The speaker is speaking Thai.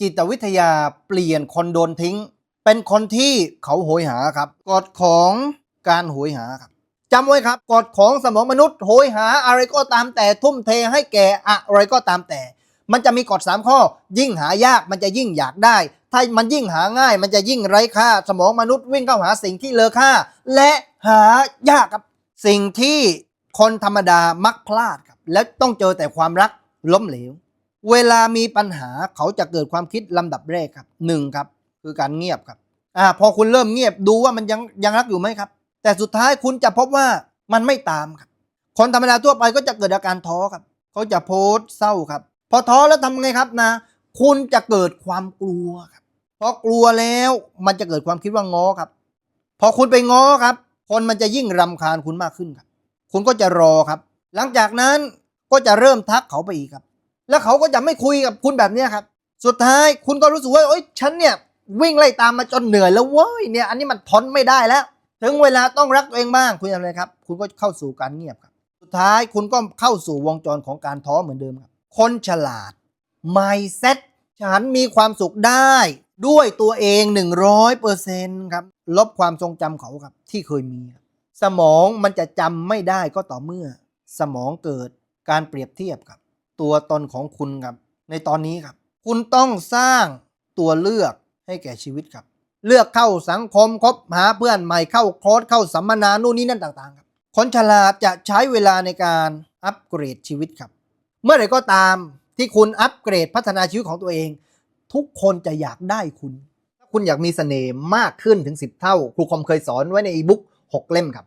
จิตวิทยาเปลี่ยนคนโดนทิ้ง เป็นคนที่เขาโหยหาครับกฎของการโหยหาครับจำไว้ครับกฎของสมองมนุษย์โหยหาอะไรก็ตามแต่ทุ่มเทให้แก่อะไรก็ตามแต่ มันจะมีกฎ3ข้อ ยิ่งหายากมันจะยิ่งอยากได้ ถ้ามันยิ่งหาง่าย มันจะยิ่งไร้ค่า สมองมนุษย์วิ่งเข้าหาสิ่งที่เลอค่า และหายากครับ สิ่งที่คนธรรมดามักพลาดครับ และต้องเจอแต่ความรักล้มเหลว เวลามีปัญหาเขาจะเกิดความคิดลำดับแรกครับหนึ่งครับ คือการเงียบครับอ่าพอคุณเริ่มเงียบดูว่ามันยังยังรักอยู่ไหมครับ แต่สุดท้ายคุณจะพบว่ามันไม่ตามครับ คนธรรมดาทั่วไปก็จะเกิดอาการท้อครับ เขาจะโพสต์เศร้าครับ พอท้อแล้วทำไงครับนะ คุณจะเกิดความกลัวครับพอกลัวแล้วมันจะเกิดความคิดว่าง้อครับ พอคุณไปง้อครับ คนมันจะยิ่งรำคาญคุณมากขึ้นครับ คุณก็จะรอครับ หลังจากนั้นก็จะเริ่มทักเขาไปอีกครับ แล้วเขาก็จะไม่คุยกับคุณแบบนี้ครับ สุดท้ายคุณก็รู้สึกว่าโอ๊ยฉันเนี่ยวิ่งไล่ตามมาจนเหนื่อยแล้วเว้ยเนี่ยอันนี้มันทนไม่ได้แล้ว ถึงเวลาต้องรักตัวเองบ้างคุณทำอะไรครับ คุณก็เข้าสู่การเงียบครับ สุดท้ายคุณก็เข้าสู่วงจรของการท้อเหมือนเดิมครับ คนฉลาด mindset ฉันมีความสุขได้ด้วยตัวเอง 100%ครับ ลบความทรงจำเขาครับ ที่เคยมี สมองมันจะจำไม่ได้ก็ต่อเมื่อ สมองเกิดการเปรียบเทียบครับ ตัวตนของคุณครับ ในตอนนี้ครับ คุณต้องสร้างตัวเลือกให้แก่ชีวิตครับ เลือกเข้าสังคมคบหาเพื่อนใหม่เข้าโค้ดเข้าสัมมนานู่นนี่นั่นต่างๆครับคนฉลาดจะใช้เวลาในการอัปเกรดชีวิตครับ เมื่อไหร่ก็ตามที่คุณอัปเกรดพัฒนาชีวิตของตัวเอง ทุกคนจะอยากได้คุณ ถ้าคุณอยากมีเสน่ห์มากขึ้นถึง 10 เท่า ครูคอมเคยสอนไว้ในอีบุ๊ก6เล่มครับ